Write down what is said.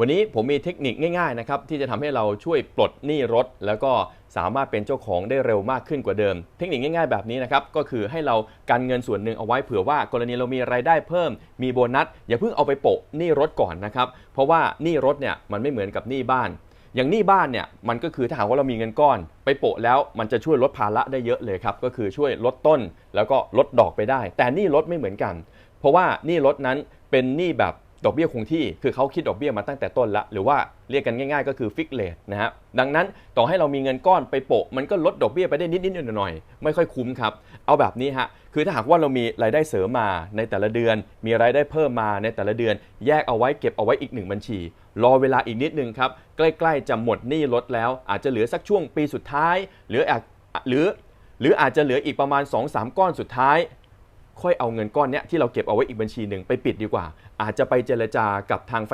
วันนี้ผมมีเทคนิคง่ายๆนะครับที่จะทำให้เราช่วยปลดหนี้รถ แล้วก็สามารถเป็นเจ้าของได้เร็วมากขึ้นกว่าเดิม เทคนิคง่ายๆแบบนี้นะครับก็คือให้เรากันเงินส่วนหนึ่งเอาไว้เผื่อว่ากรณีเรามีรายได้เพิ่ม มีโบนัส อย่าเพิ่งเอาไปโปะหนี้รถก่อนนะครับเพราะว่าหนี้รถเนี่ยมันไม่เหมือนกับหนี้บ้านอย่างหนี้บ้านเนี่ยมันก็คือถ้าหากว่าเรามีเงินก้อน ไปโปะแล้วมันจะช่วยลดภาระได้เยอะเลยครับก็คือช่วยลดต้นแล้วก็ลดดอกไปได้ แต่หนี้รถไม่เหมือนกัน เพราะว่าหนี้รถนั้นเป็นหนี้แบบ ดอกเบี้ยคงที่ คือเขาคิดดอกเบี้ยมาตั้งแต่ต้นละ หรือว่าเรียกกันง่ายๆ ก็คือฟิกเลทนะฮะ ดังนั้นต่อให้เรามีเงินก้อนไปโปะ มันก็ลดดอกเบี้ยไปได้นิดๆหน่อยๆ ไม่ค่อยคุ้มครับ เอาแบบนี้ฮะ คือถ้าหากว่าเรามีรายได้เสริมมาในแต่ละเดือน มีรายได้เพิ่มมาในแต่ละเดือน แยกเอาไว้เก็บเอาไว้อีกหนึ่งบัญชี รอเวลาอีกนิดนึงครับ ใกล้ๆจะหมดหนี้รถแล้ว อาจจะเหลือสักช่วงปีสุดท้าย หรืออาจหรือหรืออาจจะเหลืออีกประมาณ 2-3 ก้อนสุดท้าย ค่อยเอาเงินก้อนเนี้ยที่เราเก็บเอาไว้อีกบัญชีหนึ่งไปปิดดีกว่า อาจจะไปเจรจากับทางไฟ